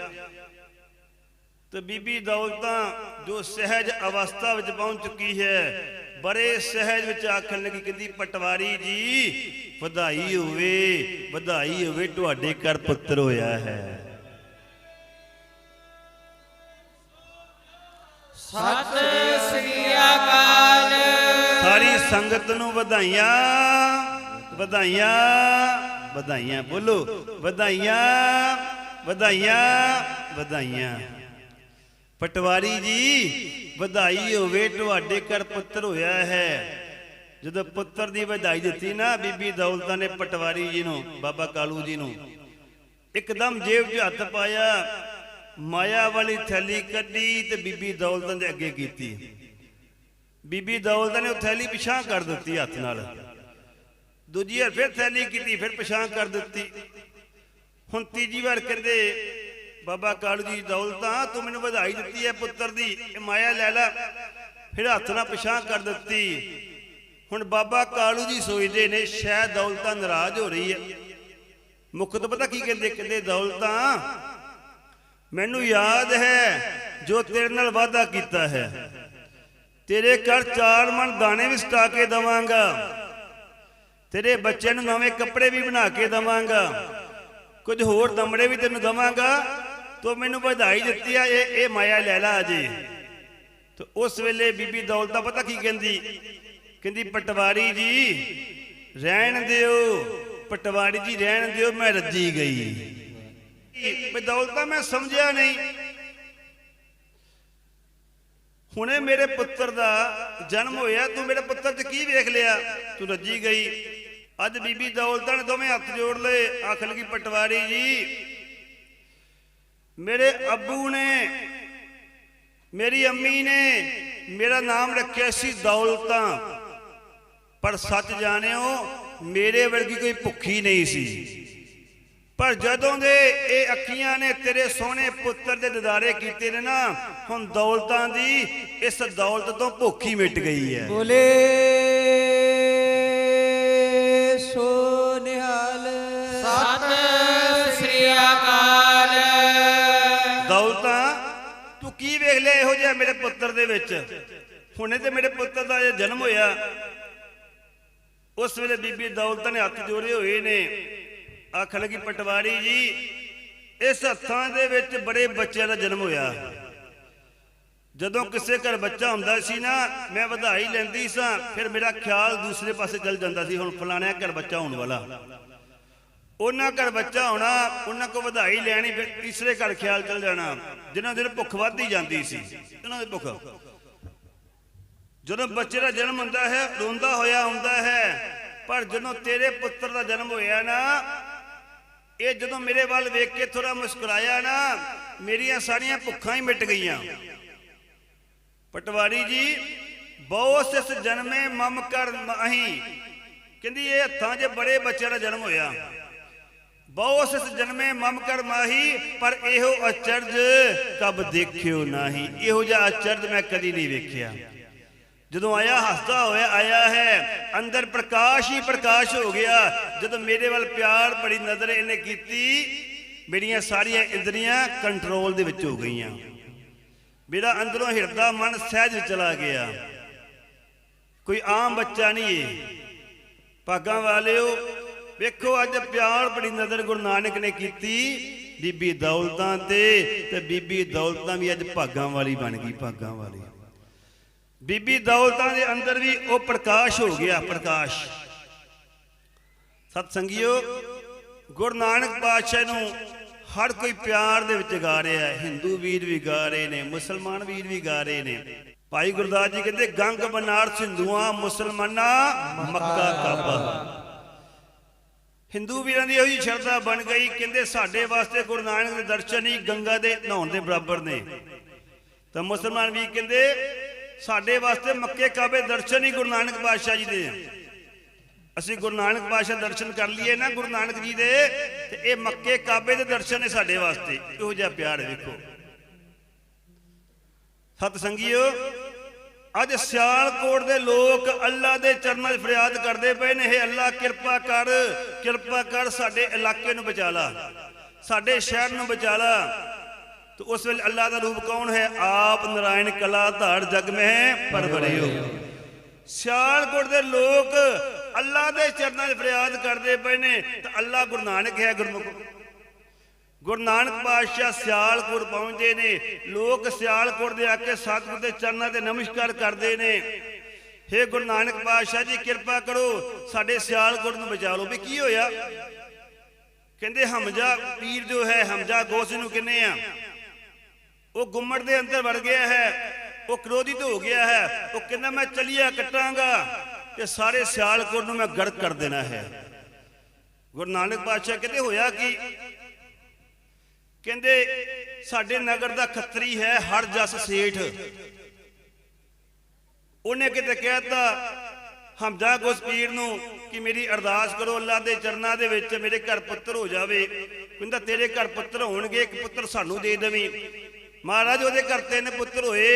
ਤੇ ਬੀਬੀ ਦੌਲਤਾਂ ਜੋ ਸਹਿਜ ਅਵਸਥਾ ਵਿੱਚ ਪਹੁੰਚ ਚੁੱਕੀ ਹੈ ਬੜੇ ਸਹਿਜ ਵਿੱਚ ਆਖਣ ਲੱਗੀ ਕਹਿੰਦੀ ਪਟਵਾਰੀ ਜੀ ਵਧਾਈ ਹੋਵੇ ਵਧਾਈ ਹੋਵੇ ਤੁਹਾਡੇ ਘਰ ਪੁੱਤਰ ਹੋਇਆ ਹੈ। ਸਤਿ ਸ੍ਰੀ ਅਕਾਲ। ਸਾਰੀ ਸੰਗਤ ਨੂੰ ਵਧਾਈਆਂ ਵਧਾਈਆਂ ਵਧਾਈਆਂ ਬੋਲੋ ਵਧਾਈਆਂ ਵਧਾਈਆਂ ਵਧਾਈਆਂ। ਪਟਵਾਰੀ ਜੀ, ਵਧਾਈ ਹੋਵੇ, ਤੁਹਾਡੇ ਘਰ ਪੁੱਤਰ ਹੋਇਆ ਹੈ। ਜਦੋਂ ਪੁੱਤਰ ਦੀ ਵਧਾਈ ਦਿੱਤੀ ਨਾ, ਬੀਬੀ ਦੌਲਤਾਂ ਨੇ ਪਟਵਾਰੀ ਜੀ ਨੂੰ, ਬਾਬਾ ਕਾਲੂ ਜੀ ਨੂੰ, ਇੱਕਦਮ ਜੇਬ 'ਚ ਹੱਥ ਪਾਇਆ, ਮਾਇਆ ਵਾਲੀ ਥੈਲੀ ਕੱਢੀ ਤੇ ਬੀਬੀ ਦੌਲਤਾਂ ਦੇ ਅੱਗੇ ਕੀਤੀ। ਬੀਬੀ ਦੌਲਤ ਨੇ ਉਹ ਥੈਲੀ ਪਿਛਾਂ ਕਰ ਦਿੱਤੀ ਹੱਥ ਨਾਲ। ਦੂਜੀ ਵਾਰ ਫਿਰ ਥੈਲੀ ਕੀਤੀ, ਫਿਰ ਪਿਛਾਂ ਕਰ ਦਿੱਤੀ। ਹੁਣ ਤੀਜੀ ਵਾਰ ਕਹਿੰਦੇ ਬਾਬਾ ਕਾਲੂ ਜੀ, ਦੌਲਤਾਂ, ਤੂੰ ਮੈਨੂੰ ਵਧਾਈ ਦਿੱਤੀ ਹੈ ਪੁੱਤਰ ਦੀ, ਇਹ ਮਾਇਆ ਲੈ ਲੈ। ਫਿਰ ਹੱਥ ਨਾਲ ਪਿਛਾਂ ਕਰ ਦਿੱਤੀ। ਹੁਣ ਬਾਬਾ ਕਾਲੂ ਜੀ ਸੋਚਦੇ ਨੇ, ਸ਼ਾਇਦ ਦੌਲਤਾਂ ਨਾਰਾਜ਼ ਹੋ ਰਹੀ ਹੈ। ਮੁੱਖ ਪਤਾ ਕੀ ਕਹਿੰਦੇ ਕਹਿੰਦੇ, ਦੌਲਤਾਂ, ਮੈਨੂੰ ਯਾਦ ਹੈ ਜੋ ਤੇਰੇ ਨਾਲ ਵਾਅਦਾ ਕੀਤਾ ਹੈ। ਤੇਰੇ ਘਰ ਚਾਰ ਮਣ ਦਾਣੇ ਵੀ ਸਟਾ ਕੇ ਦਵਾਂਗਾ। ਤੇਰੇ ਬੱਚੇ ਨੂੰ ਨਵੇਂ ਕੱਪੜੇ ਵੀ ਬਣਾ ਕੇ ਦਵਾਂਗਾ। ਕੁਝ ਹੋਰ ਦਮੜੇ ਵੀ ਤੈਨੂੰ ਦਵਾਂਗਾ। ਤੂੰ ਮੈਨੂੰ ਵਧਾਈ ਦਿੱਤੀ ਆ, ਇਹ ਇਹ ਮਾਇਆ ਲੈ ਲਾ ਤੇ ਉਸ ਵੇਲੇ ਬੀਬੀ ਦੌਲਤਾ ਪਤਾ ਕੀ ਕਹਿੰਦੀ? ਕਹਿੰਦੀ, ਪਟਵਾਰੀ ਜੀ, ਰਹਿਣ ਦਿਓ। ਪਟਵਾਰੀ ਜੀ, ਰਹਿਣ ਦਿਓ, ਮੈਂ ਰੱਜੀ ਗਈ। ਵੀ ਮੈਂ ਸਮਝਿਆ ਨਹੀਂ। ਹੁਣੇ ਮੇਰੇ ਪੁੱਤਰ ਦਾ ਜਨਮ ਹੋਇਆ, ਤੂੰ ਮੇਰੇ ਪੁੱਤਰ 'ਚ ਕੀ ਵੇਖ ਲਿਆ? ਤੂੰ ਰੱਜੀ ਗਈ। ਅੱਜ ਬੀਬੀ ਦੌਲਤਾਂ ਨੇ ਦੋਵੇਂ ਹੱਥ ਜੋੜ ਲਏ। ਆਖਣ ਲਗੀ, ਪਟਵਾਰੀ ਜੀ ਮੇਰੇ ਅੱਬੂ ਨੇ, ਮੇਰੀ ਅੰਮੀ ਨੇ ਮੇਰਾ ਨਾਮ ਰੱਖਿਆ ਸੀ ਦੌਲਤਾਂ। ਪਰ ਸੱਚ ਜਾਣਿਓ, ਮੇਰੇ ਵਰਗੀ ਕੋਈ ਭੁੱਖੀ ਨਹੀਂ ਸੀ। ਪਰ ਜਦੋਂ ਦੇ ਇਹ ਅੱਖੀਆਂ ਨੇ ਤੇਰੇ ਸੋਹਣੇ ਪੁੱਤਰ ਦੇ ਦਿਦਾਰੇ ਕੀਤੇ ਨੇ ਨਾ, ਹੁਣ ਦੌਲਤਾਂ ਦੀ ਇਸ ਦੌਲਤ ਤੋਂ ਭੁੱਖੀ ਮਿਟ ਗਈ ਹੈ। ਬੋਲੇ। ਤੂੰ ਲਿਆ ਇਹੋ ਜਿਹਾ ਮੇਰੇ ਪੁੱਤਰ ਦੇ ਵਿੱਚ। ਹੁਣੇ ਤੇ ਮੇਰੇ ਪੁੱਤਰ ਦਾ ਇਹ ਜਨਮ ਹੋਇਆ। ਉਸ ਵੇਲੇ ਬੀਬੀ ਦੌਲਤਾਂ ਨੇ ਹੱਥ ਜੋੜੇ ਹੋਏ ਨੇ। ਆਖ ਲਗੀ, ਪਟਵਾਰੀ ਜੀ, ਇਸ ਹੱਥਾਂ ਦੇ ਵਿੱਚ ਬੜੇ ਬੱਚਿਆਂ ਦਾ ਜਨਮ ਹੋਇਆ। ਜਦੋਂ ਕਿਸੇ ਘਰ ਬੱਚਾ ਹੁੰਦਾ ਸੀ ਨਾ, ਮੈਂ ਵਧਾਈ ਲੈਂਦੀ ਸਾਂ, ਫਿਰ ਮੇਰਾ ਖਿਆਲ ਦੂਸਰੇ ਪਾਸੇ ਚੱਲ ਜਾਂਦਾ ਸੀ, ਹੁਣ ਫਲਾਣਿਆ ਘਰ ਬੱਚਾ ਹੋਣ ਵਾਲਾ। ਉਹਨਾਂ ਘਰ ਬੱਚਾ ਹੋਣਾ, ਉਹਨਾਂ ਕੋ ਵਧਾਈ ਲੈਣੀ, ਫਿਰ ਤੀਸਰੇ ਘਰ ਖਿਆਲ ਚੱਲ ਜਾਣਾ। ਜਿਨ੍ਹਾਂ ਦੇ ਭੁੱਖ ਵੱਧਦੀ ਜਾਂਦੀ ਸੀ, ਉਹਨਾਂ ਦੀ ਭੁੱਖ। ਜਦੋਂ ਬੱਚੇ ਦਾ ਜਨਮ ਹੁੰਦਾ ਹੈ, ਰੋਂਦਾ ਹੋਇਆ ਹੁੰਦਾ ਹੈ, ਪਰ ਜਦੋਂ ਤੇਰੇ ਪੁੱਤਰ ਦਾ ਜਨਮ ਹੋਇਆ ਨਾ, ਇਹ ਜਦੋਂ ਮੇਰੇ ਵੱਲ ਵੇਖ ਕੇ ਥੋੜਾ ਮੁਸਕਰਾਇਆ ਨਾ, ਮੇਰੀਆਂ ਸਾਰੀਆਂ ਭੁੱਖਾਂ ਹੀ ਮਿਟ ਗਈਆਂ। ਪਟਵਾਰੀ ਜੀ ਬਹੁਤ ਇਸ ਜਨਮੇ ਮਮ ਕਰ ਮਾਹੀ। ਕਹਿੰਦੀ, ਇਹ ਹੱਥਾਂ 'ਚ ਬੜੇ ਬੱਚਿਆਂ ਦਾ ਜਨਮ ਹੋਇਆ। ਬਹੁਤ ਇਸ ਜਨਮੇ ਮਮ ਕਰ ਮਾਹੀ, ਪਰ ਇਹੋ ਅਚਰਜ ਕਬ ਦੇਖਿਓ ਨਾਹੀ। ਇਹੋ ਜਿਹਾ ਅਚਰਜ ਮੈਂ ਕਦੀ ਨਹੀਂ ਵੇਖਿਆ। ਜਦੋਂ ਆਇਆ, ਹੱਸਦਾ ਹੋਇਆ, ਆਇਆ ਹੈ, ਅੰਦਰ ਪ੍ਰਕਾਸ਼ ਹੀ ਪ੍ਰਕਾਸ਼ ਹੋ ਗਿਆ। ਜਦੋਂ ਮੇਰੇ ਵੱਲ ਪਿਆਰ ਭਰੀ ਨਜ਼ਰ ਇਹਨੇ ਕੀਤੀ, ਮੇਰੀਆਂ ਸਾਰੀਆਂ ਇੰਦਰੀਆਂ ਕੰਟਰੋਲ ਦੇ ਵਿੱਚ ਹੋ ਗਈਆਂ। ਮੇਰਾ ਅੰਦਰੋਂ ਹਿਰਦਾ ਮਨ ਸਹਿਜ ਚਲਾ ਗਿਆ। ਕੋਈ ਆਮ ਬੱਚਾ ਨਹੀਂ ਇਹ ਭਾਗਾਂ ਵਾਲਿਓ ਵੇਖੋ, ਅੱਜ ਪਿਆਰ ਬੜੀ ਨਜ਼ਰ ਗੁਰੂ ਨਾਨਕ ਨੇ ਕੀਤੀ। ਬੀਬੀ ਦੌਲਤਾਂ ਤੇ ਤੇ ਬੀਬੀ ਦੌਲਤਾਂ ਵੀ ਅੱਜ ਭਾਗਾਂ ਵਾਲੀ ਬਣ ਗਈ, ਭਾਗਾਂ ਵਾਲੀ। ਬੀਬੀ ਦੌਲਤਾਂ ਦੇ ਅੰਦਰ ਵੀ ਉਹ ਪ੍ਰਕਾਸ਼ ਹੋ ਗਿਆ, ਪ੍ਰਕਾਸ਼। ਸਤ ਸੰਗਿਓ ਗੁਰੂ ਨਾਨਕ ਪਾਤਸ਼ਾਹ ਨੂੰ ਹਰ ਕੋਈ ਪਿਆਰ ਦੇ ਵਿੱਚ ਗਾ ਰਿਹਾ ਹੈ। ਹਿੰਦੂ ਵੀਰ ਵੀ ਗਾ ਰਹੇ ਨੇ, ਮੁਸਲਮਾਨ ਵੀਰ ਵੀ ਗਾ ਰਹੇ ਨੇ। ਭਾਈ ਗੁਰਦਾਸ ਜੀ ਕਹਿੰਦੇ, ਗੰਗ, ਬਨਾਰਸ, ਹਿੰਦੂਆਂ, ਮੁਸਲਮਾਨਾਂ, ਮੱਕਾ, ਕਾਬਾ। ਹਿੰਦੂ ਵੀਰਾਂ ਦੀ ਉਹੀ ਸ਼ਰਧਾ ਬਣ ਗਈ, ਕਹਿੰਦੇ ਸਾਡੇ ਵਾਸਤੇ ਗੁਰੂ ਨਾਨਕ ਦੇ ਦਰਸ਼ਨ ਹੀ ਗੰਗਾ ਦੇ ਨਹਾਉਣ ਦੇ ਬਰਾਬਰ ਨੇ। ਤਾਂ ਮੁਸਲਮਾਨ ਵੀ ਕਹਿੰਦੇ, ਸਾਡੇ ਵਾਸਤੇ ਮੱਕੇ ਕਾਬੇ ਦਰਸ਼ਨ ਹੀ ਗੁਰੂ ਨਾਨਕ ਪਾਤਸ਼ਾਹ ਜੀ ਦੇ ਆ। ਅਸੀਂ ਗੁਰੂ ਨਾਨਕ ਪਾਤਸ਼ਾਹ ਦਰਸ਼ਨ ਕਰ ਲਈਏ ਨਾ ਗੁਰੂ ਨਾਨਕ ਜੀ ਦੇ, ਤੇ ਇਹ ਮੱਕੇ ਕਾਬੇ ਦੇ ਦਰਸ਼ਨ ਨੇ ਸਾਡੇ ਵਾਸਤੇ। ਇਹੋ ਜਿਹਾ ਪਿਆਰ ਵੇਖੋ। ਸਤ ਸੰਗੀਓ ਅੱਜ ਸਿਆਲਕੋਟ ਦੇ ਲੋਕ ਅੱਲਾ ਦੇ ਚਰਨਾਂ 'ਚ ਫਰਿਆਦ ਕਰਦੇ ਪਏ ਨੇ ਹੇ ਅੱਲਾ ਕਿਰਪਾ ਕਰ ਕਿਰਪਾ ਕਰ ਸਾਡੇ ਇਲਾਕੇ ਨੂੰ ਬਚਾ ਲਾ, ਸਾਡੇ ਸ਼ਹਿਰ ਨੂੰ ਬਚਾ ਲਾ। ਤੇ ਉਸ ਵੇਲੇ ਅੱਲਾ ਦਾ ਰੂਪ ਕੌਣ ਹੈ? ਆਪ ਨਰਾਇਣ ਕਲਾ ਧਾੜ ਜਗ ਮਹਿ ਪਰਵਰਿਓ ਸਿਆਲਕੋਟ ਦੇ ਲੋਕ ਅੱਲਾ ਦੇ ਚਰਨਾਂ 'ਚ ਫਰਿਆਦ ਕਰਦੇ ਪਏ ਨੇ, ਤਾਂ ਅੱਲਾ ਗੁਰੂ ਨਾਨਕ ਹੈ, ਗੁਰਮੁਖ ਗੁਰੂ ਨਾਨਕ ਪਾਤਸ਼ਾਹ ਸਿਆਲਕੋਟ ਪਹੁੰਚਦੇ ਨੇ, ਲੋਕ ਸਿਆਲਕੋਟ ਦੇ ਆ ਕੇ ਸਤਿਗੁਰ ਦੇ ਚਰਨਾਂ ਤੇ ਨਮਸਕਾਰ ਕਰਦੇ ਨੇ। ਹੇ ਗੁਰੂ ਨਾਨਕ ਪਾਤਸ਼ਾਹ ਜੀ, ਕਿਰਪਾ ਕਰੋ, ਸਾਡੇ ਸਿਆਲਕੋਟ ਨੂੰ ਬਚਾ ਲਓ। ਵੀ ਕੀ ਹੋਇਆ? ਕਹਿੰਦੇ, ਹਮਜ਼ਾ ਪੀਰ ਜੋ ਹੈ, ਹਮਜ਼ਾ ਗੋਸ ਨੂੰ ਕਿੰਨੇ ਆ? ਉਹ ਗੁੰਮੜ ਦੇ ਅੰਦਰ ਵੜ ਗਿਆ ਹੈ, ਉਹ ਕ੍ਰੋਧਿਤ ਹੋ ਗਿਆ ਹੈ, ਉਹ ਕਹਿੰਦਾ, ਮੈਂ ਚਲੀਆ ਕੱਟਾਂਗਾ ਤੇ ਸਾਰੇ ਸਿਆਲਕੋਟ ਨੂੰ ਮੈਂ ਗੜਕ ਕਰ ਦੇਣਾ ਹੈ। ਗੁਰੂ ਨਾਨਕ ਪਾਤਸ਼ਾਹ ਕਹਿੰਦੇ, ਹੋਇਆ ਕਿ? ਕਹਿੰਦੇ, ਸਾਡੇ ਨਗਰ ਦਾ ਖੱਤਰੀ ਹੈ ਹਰ ਜਸ ਸੇਠ। ਉਹਨੇ ਕਿਤੇ ਕਹਿਤਾ ਹਮਜ਼ਾ ਗੋਸ ਨੂੰ ਕਿ ਮੇਰੀ ਅਰਦਾਸ ਕਰੋ ਅੱਲਾ ਦੇ ਚਰਨਾਂ ਦੇ ਵਿੱਚ ਮੇਰੇ ਘਰ ਪੁੱਤਰ ਹੋ ਜਾਵੇ। ਕਹਿੰਦਾ, ਤੇਰੇ ਘਰ ਪੁੱਤਰ ਹੋਣਗੇ, ਇੱਕ ਪੁੱਤਰ ਸਾਨੂੰ ਦੇ ਦੇਵੀਂ। ਮਹਾਰਾਜ ਉਹਦੇ ਘਰ ਤਿੰਨ ਪੁੱਤਰ ਹੋਏ।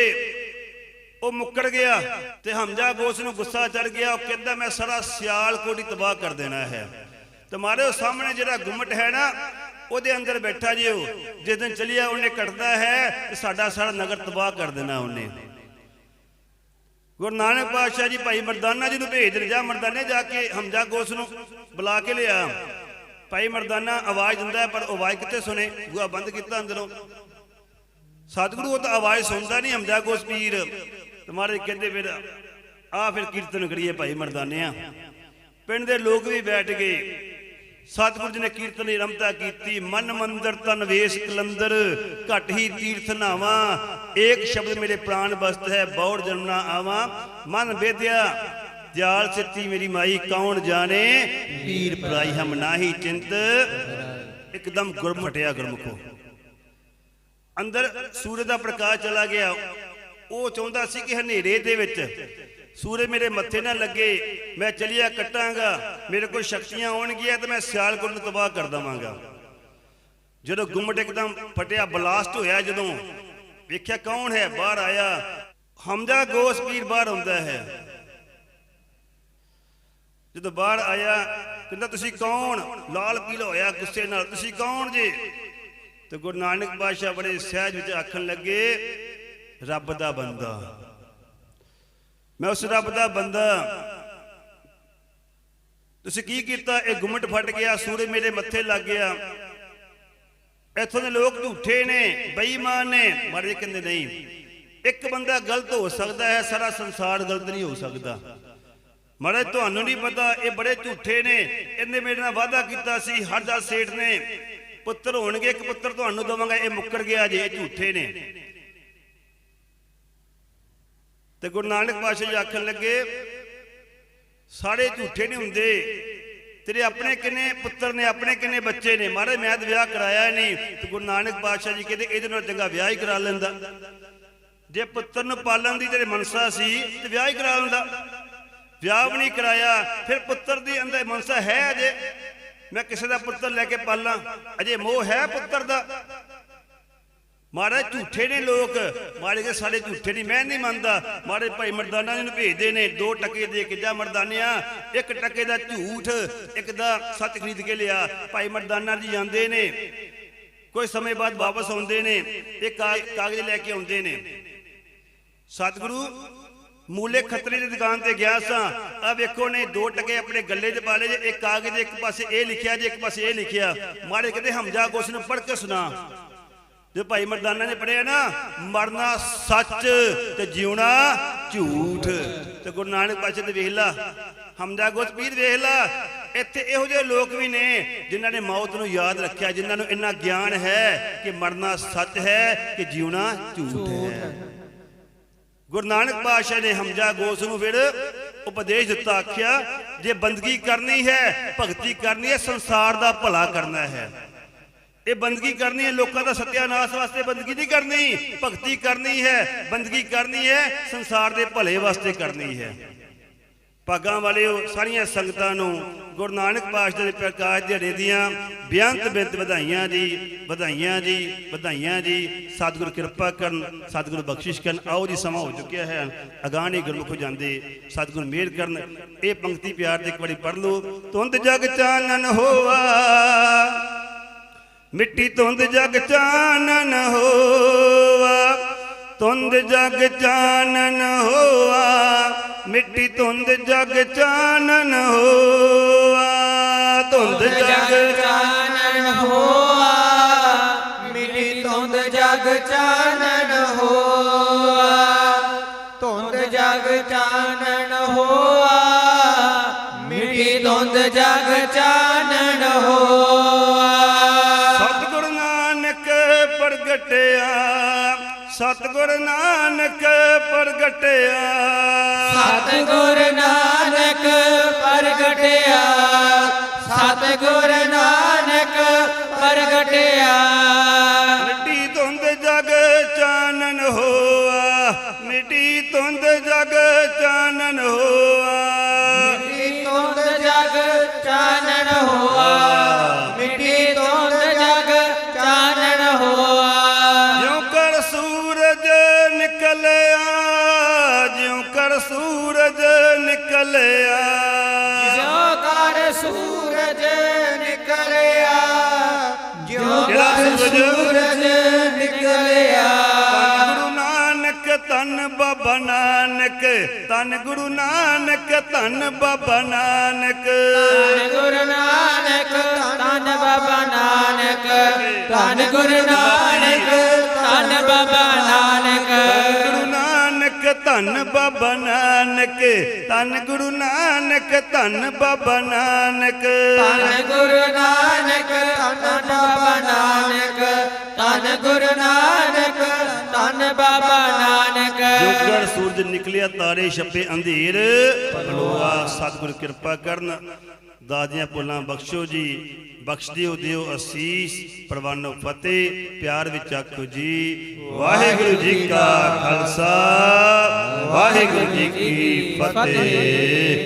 ਉਹ ਮੁੱਕਰ ਗਿਆ ਤੇ ਹਮਜ਼ਾ ਗੋਸ ਨੂੰ ਗੁੱਸਾ ਚੜ ਗਿਆ। ਉਹ ਕਹਿੰਦਾ, ਮੈਂ ਸਾਰਾ ਸਿਆਲ ਕੋਟੀ ਤਬਾਹ ਕਰ ਦੇਣਾ ਹੈ। ਤੇ ਮਾਰੇ ਸਾਹਮਣੇ ਜਿਹੜਾ ਗੁੰਮਟ ਹੈ ਨਾ ਉਹਦੇ ਅੰਦਰ ਬੈਠਾ ਜੀ ਉਹ, ਜਿਸ ਦਿਨ ਚਲਿਆ ਉਹਨੇ ਕੱਟਦਾ ਹੈ ਤੇ ਸਾਡਾ ਸਾਰਾ ਨਗਰ ਤਬਾਹ ਕਰ ਦੇਣਾ ਉਹਨੇ। ਗੁਰੂ ਨਾਨਕ ਪਾਤਸ਼ਾਹ ਜੀ ਭਾਈ ਮਰਦਾਨਾ ਜੀ ਨੂੰ ਭੇਜ ਦੇ ਮਰਦਾਨੇ ਜਾ ਕੇ ਹਮਜ਼ਾ ਗੋਸ ਨੂੰ ਬੁਲਾ ਕੇ ਲਿਆ। ਭਾਈ ਮਰਦਾਨਾ ਆਵਾਜ਼ ਦਿੰਦਾ ਪਰ ਉਹ ਆਵਾਜ਼ ਕਿੱਥੇ ਸੁਣੇ? ਬੂਆ ਬੰਦ ਕੀਤਾ ਅੰਦਰੋਂ। ਸਤਿਗੁਰੂ, ਉਹ ਤਾਂ ਆਵਾਜ਼ ਸੁਣਦਾ ਨਹੀਂ ਹਮਜ਼ਾ ਗੋਸ ਪੀਰ। ਤੁਹਾਰੇ ਕਹਿੰਦੇ ਫਿਰ ਆ ਫਿਰ ਕੀਰਤਨ ਕਰੀਏ ਭਾਈ ਮਰਦਾਨਿਆਂ। ਪਿੰਡ ਦੇ ਲੋਕ ਵੀ ਬੈਠ ਗਏ। ਸਤਿਗੁਰੂ ਜੀ ਨੇ ਕੀਰਤਨ ਦੀ ਰਮਤਾ ਕੀਤੀ, ਮਨ ਮੰਦਰ ਤਨ ਵੇਸ ਕਲੰਦਰ, ਘਟ ਹੀ ਤੀਰਥ ਨਾਵਾ। ਏਕ ਸ਼ਬਦ ਮੇਰੇ ਪ੍ਰਾਨ ਬਸਤ ਹੈ, ਬੌੜ ਜਨਮਨਾ ਆਵਾ। ਮਨ ਵੇਦਿਆ, ਦਿਆਲ ਸਿੱਤੀ ਮੇਰੀ ਮਾਈ, ਕੌਣ ਜਾਣੇ? ਪੀਰ ਪਰਾਈ ਹਮ ਨਾਹੀ ਚਿੰਤ। ਇੱਕਦਮ ਗੁਰਮ ਫਟਿਆ ਗੁਰਮੁਖੋ। ਅੰਦਰ ਸੂਰਜ ਦਾ ਪ੍ਰਕਾਸ਼ ਚਲਾ ਗਿਆ। ਉਹ ਚਾਹੁੰਦਾ ਸੀ ਕਿ ਹਨੇਰੇ ਦੇ ਵਿੱਚ ਸੂਰਜ ਮੇਰੇ ਮੱਥੇ ਨਾ ਲੱਗੇ, ਮੈਂ ਚਲਿਆ ਕੱਟਾਂਗਾ, ਮੇਰੇ ਕੋਲ ਸ਼ਕਤੀਆਂ ਆਉਣਗੀਆਂ ਤੇ ਮੈਂ ਸਿਆਲਕੋਟ ਨੂੰ ਤਬਾਹ ਕਰ ਦਵਾਂਗਾ। ਜਦੋਂ ਗੁੰਮਟ ਇੱਕਦਮ ਫਟਿਆ, ਬਲਾਸਟ ਹੋਇਆ ਜਦੋਂ, ਵੇਖਿਆ ਕੌਣ ਹੈ, ਬਾਹਰ ਆਇਆ। ਹਮਜ਼ਾ ਗੋਸ ਪੀਰ ਬਾਹਰ ਆਉਂਦਾ ਹੈ। ਜਦੋਂ ਬਾਹਰ ਆਇਆ, ਕਹਿੰਦਾ, ਤੁਸੀਂ ਕੌਣ? ਲਾਲ ਪੀਲਾ ਹੋਇਆ ਗੁੱਸੇ ਨਾਲ, ਤੁਸੀਂ ਕੌਣ ਜੀ? ਤੇ ਗੁਰੂ ਨਾਨਕ ਪਾਤਸ਼ਾਹ ਬੜੇ ਸਹਿਜ ਵਿੱਚ ਆਖਣ ਲੱਗੇ, ਰੱਬ ਦਾ ਬੰਦਾ। ਮੈਂ ਉਸ ਰੱਬ ਦਾ ਬੰਦਾ। ਤੁਸੀਂ ਕੀ ਕੀਤਾ? ਇਹ ਗੁੰਮਟ ਫਟ ਗਿਆ, ਸੂਰਜ ਮੇਰੇ ਮੱਥੇ ਲੱਗ ਗਿਆ। ਇੱਥੋਂ ਦੇ ਲੋਕ ਝੂਠੇ ਨੇ, ਬੇਈਮਾਨ ਨੇ। ਮਾਰੇ ਕਹਿੰਦੇ ਨਹੀਂ, ਇੱਕ ਬੰਦਾ ਗਲਤ ਹੋ ਸਕਦਾ ਹੈ, ਸਾਰਾ ਸੰਸਾਰ ਗਲਤ ਨਹੀਂ ਹੋ ਸਕਦਾ। ਮਹਾਰਾਜ ਤੁਹਾਨੂੰ ਨਹੀਂ ਪਤਾ, ਇਹ ਬੜੇ ਝੂਠੇ ਨੇ। ਇਹਨੇ ਮੇਰੇ ਨਾਲ ਵਾਅਦਾ ਕੀਤਾ ਸੀ ਹਰਦਾ ਸੇਠ ਨੇ। ਪੁੱਤਰ ਹੋਣਗੇ, ਇੱਕ ਪੁੱਤਰ ਤੁਹਾਨੂੰ ਦਵਾਂਗਾ, ਇਹ ਮੁੱਕਰ ਗਿਆ ਜੇ ਝੂਠੇ ਨੇ। ਤੇ ਗੁਰੂ ਨਾਨਕ ਪਾਤਸ਼ਾਹ ਜੀ ਆਖਣ ਲੱਗੇ, ਸਾਰੇ ਝੂਠੇ ਨਹੀਂ ਹੁੰਦੇ। ਤੇਰੇ ਆਪਣੇ ਕਿੰਨੇ ਪੁੱਤਰ ਨੇ, ਆਪਣੇ ਕਿੰਨੇ ਬੱਚੇ ਨੇ। ਮਹਾਰਾਜ ਮੈਂ ਤਾਂ ਵਿਆਹ ਕਰਾਇਆ ਨਹੀਂ। ਤੇ ਗੁਰੂ ਨਾਨਕ ਪਾਤਸ਼ਾਹ ਜੀ ਕਹਿੰਦੇ, ਇਹਦੇ ਨਾਲ ਚੰਗਾ ਵਿਆਹ ਹੀ ਕਰਾ ਲੈਂਦਾ। ਜੇ ਪੁੱਤਰ ਨੂੰ ਪਾਲਣ ਦੀ ਤੇਰੇ ਮਨਸਾ ਸੀ, ਤੇ ਵਿਆਹ ਹੀ ਕਰਾ ਲੈਂਦਾ। ਵਿਆਹ ਵੀ ਨਹੀਂ ਕਰਾਇਆ, ਫਿਰ ਪੁੱਤਰ ਦੀ ਅੰਦਰ ਮਨਸਾ ਹੈ ਅਜੇ। ਮੈਂ ਕਿਸੇ ਦਾ ਪੁੱਤਰ ਲੈ ਕੇ ਪਾਲਾਂ। ਅਜੇ ਮੋਹ ਹੈ ਪੁੱਤਰ ਦਾ। ਮਹਾਰਾਜ ਝੂਠੇ ਨੇ ਲੋਕ। ਮਾਰੇ ਸਾਡੇ ਝੂਠੇ ਨਹੀਂ, ਮੈਂ ਨਹੀਂ ਮੰਨਦਾ। ਮਹਾਰਾਜ ਭਾਈ ਮਰਦਾਨਾ ਜੀ ਨੂੰ ਭੇਜਦੇ ਨੇ, ਦੋ ਟਕੇ ਦੇ ਕੇ ਜਾ ਮਰਦਾਨਿਆ, ਇੱਕ ਟਕੇ ਦਾ ਝੂਠ, ਇੱਕ ਦਾ ਸੱਤ ਖਰੀਦ ਕੇ ਲਿਆ। ਭਾਈ ਮਰਦਾਨਾ ਜੀ ਜਾਂਦੇ ਨੇ ਕੋਈ ਸਮੇਂ ਬਾਅਦ ਵਾਪਸ ਆਉਂਦੇ ਨੇ, ਇਹ ਕਾਗਜ਼ ਲੈ ਕੇ ਆਉਂਦੇ ਨੇ। ਸਤਿਗੁਰੂ, ਮੂਲੇ ਖੱਤਰੀ ਦੀ ਦੁਕਾਨ ਤੇ ਗਿਆ ਸਾਂ। ਆ ਵੇਖੋ ਨੇ ਦੋ ਟਕੇ ਆਪਣੇ ਗੱਲੇ 'ਚ ਪਾ ਲਏ ਜੇ, ਇੱਕ ਕਾਗਜ਼ ਇੱਕ ਪਾਸੇ ਇਹ ਲਿਖਿਆ ਜੇ ਇੱਕ ਪਾਸੇ ਇਹ ਲਿਖਿਆ। ਮਾਰੇ ਕਹਿੰਦੇ ਹਮਜ਼ਾ ਕੁਛ ਨੂੰ ਪੜ੍ਹ ਕੇ ਸੁਣਾ। ਜੇ ਭਾਈ ਮਰਦਾਨਾ ਨੇ ਪੜਿਆ ਨਾ, ਮਰਨਾ ਸੱਚ ਤੇ ਜਿਉਣਾ ਝੂਠ। ਤੇ ਗੁਰੂ ਨਾਨਕ ਪਾਤਸ਼ਾਹ ਦੇ ਵੇਖ ਲਾ, ਹਮਜ਼ਾ ਗੋਸ ਪੀਰ ਵੇਖ ਲਾ, ਇੱਥੇ ਇਹੋ ਜਿਹੇ ਲੋਕ ਵੀ ਨੇ ਜਿਨ੍ਹਾਂ ਨੇ ਮੌਤ ਨੂੰ ਯਾਦ ਰੱਖਿਆ, ਜਿਨ੍ਹਾਂ ਨੂੰ ਇੰਨਾ ਗਿਆਨ ਹੈ ਕਿ ਮਰਨਾ ਸੱਚ ਹੈ, ਕਿ ਜਿਉਣਾ ਝੂਠ ਹੈ। ਗੁਰੂ ਨਾਨਕ ਪਾਤਸ਼ਾਹ ਨੇ ਹਮਜ਼ਾ ਗੋਸ ਨੂੰ ਫਿਰ ਉਪਦੇਸ਼ ਦਿੱਤਾ, ਆਖਿਆ, ਜੇ ਬੰਦਗੀ ਕਰਨੀ ਹੈ, ਭਗਤੀ ਕਰਨੀ ਹੈ, ਸੰਸਾਰ ਦਾ ਭਲਾ ਕਰਨਾ ਹੈ। ਇਹ ਬੰਦਗੀ ਕਰਨੀ ਹੈ, ਲੋਕਾਂ ਦਾ ਸਤਿਆਨਾਸ਼ ਵਾਸਤੇ ਬੰਦਗੀ ਨਹੀਂ ਕਰਨੀ, ਭਗਤੀ ਕਰਨੀ ਹੈ, ਬੰਦਗੀ ਕਰਨੀ ਹੈ, ਸੰਸਾਰ ਦੇ ਭਲੇ ਵਾਸਤੇ ਕਰਨੀ ਹੈ। ਭਾਗਾਂ ਵਾਲੇ ਸਾਰੀਆਂ ਸੰਗਤਾਂ ਨੂੰ ਗੁਰੂ ਨਾਨਕ ਪਾਤਸ਼ਾਹ ਦੇ ਪ੍ਰਕਾਸ਼ ਦਿਹਾੜੇ ਦੀਆਂ ਬੇਅੰਤ ਬੇਅੰਤ ਵਧਾਈਆਂ ਜੀ ਵਧਾਈਆਂ ਜੀ ਵਧਾਈਆਂ ਜੀ। ਸਤਿਗੁਰ ਕਿਰਪਾ ਕਰਨ, ਸਤਿਗੁਰ ਬਖਸ਼ਿਸ਼ ਕਰਨ। ਆਓ ਜੀ, ਸਮਾਂ ਹੋ ਚੁੱਕਿਆ ਹੈ। ਅਗਾਣੀ ਗੁਰਮੁਖ ਹੋ ਜਾਂਦੇ, ਸਤਿਗੁਰ ਮਿਹਰ ਕਰਨ। ਇਹ ਪੰਕਤੀ ਪਿਆਰ ਦੇ ਇੱਕ ਵਾਰੀ ਪੜ੍ਹ ਲਓ। ਤੁੰਦ ਜਗ ਚਾਨਣ ਹੋਆ। ਮਿੱਟੀ ਤੁੰਦ ਜਗ ਚਾਨਣ ਹੋਆ ਤੁੰਦ ਜਗ ਚਾਨਣ ਹੋਆ ਮਿੱਟੀ ਤੁੰਦ ਜਗ ਚਾਨਣ ਹੋਆ ਤੁੰਦ ਜਗ ਚਾਨਣ ਹੋਆ ਮਿਲੀ ਧੁੰਦ ਜਗ ਚਾਨਣ ਸਤਿਗੁਰ ਨਾਨਕ ਪ੍ਰਗਟਿਆ। ਸਤਿਗੁਰ ਨਾਨਕ ਪ੍ਰਗਟਿਆ। ਸਤਿਗੁਰ ਨਾਨਕ ਪ੍ਰਗਟਿਆ। ਮਿੱਟੀ ਧੁੰਦ ਜਗ ਚਾਨਣ ਹੋਆ। ਮਿੱਟੀ ਧੁੰਦ ਜਗ ਚਾਨਣ ਹੋਆ। ਨਿਕਲਿਆ। ਜਿਉ ਕਰ ਸੂਰਜ ਨਿਕਲਿਆ ਜਿਉ ਕਿਹੜਾ ਕਰ ਸੂਰਜ? ਸੂਰਜ ਨਿਕਲਿਆ। ਗੁਰੂ ਨਾਨਕ ਧੰਨ ਬਾਬਾ ਨਾਨਕ ਧੰਨ ਗੁਰੂ ਨਾਨਕ ਧੰਨ ਬਾਬਾ ਨਾਨਕ। ਧੰਨ ਗੁਰੂ ਨਾਨਕ ਧੰਨ ਬਾਬਾ ਨਾਨਕ ਧੰਨ ਗੁਰੂ ਨਾਨਕ ਧੰਨ ਬਾਬਾ ਨਾਨਕ। ਨਾਨਕ ਧੰਨ ਬਾਬਾ ਨਾਨਕ ਧੰਨ ਗੁਰੂ ਨਾਨਕ ਧੰਨ ਬਾਬਾ ਨਾਨਕ। ਧੰਨ ਗੁਰੂ ਨਾਨਕ ਧੰਨ ਬਾਬਾ ਨਾਨਕ ਧੰਨ ਗੁਰੂ ਨਾਨਕ ਧੰਨ ਬਾਬਾ ਨਾਨਕ। ਜੋਗਰ ਸੂਰਜ ਨਿਕਲਿਆ ਤਾਰੇ ਛੱਪੇ ਅੰਧੇਰ। ਬਲੋਆ ਸਤਿਗੁਰ ਕਿਰਪਾ ਕਰਨ। ਦਾਦੀਆਂ ਪੁੱਲਾਂ ਬਖਸ਼ੋ ਜੀ ਬਖਸ਼ ਦਿਓ ਦਿਓ ਅਸੀਸ, ਪ੍ਰਵਾਨੋ ਫਤਿਹ, ਪਿਆਰ ਵਿੱਚ ਆਖੋ ਜੀ। ਵਾਹਿਗੁਰੂ ਜੀ ਕਾ ਖਾਲਸਾ, ਵਾਹਿਗੁਰੂ ਜੀ ਕੀ ਫਤਿਹ।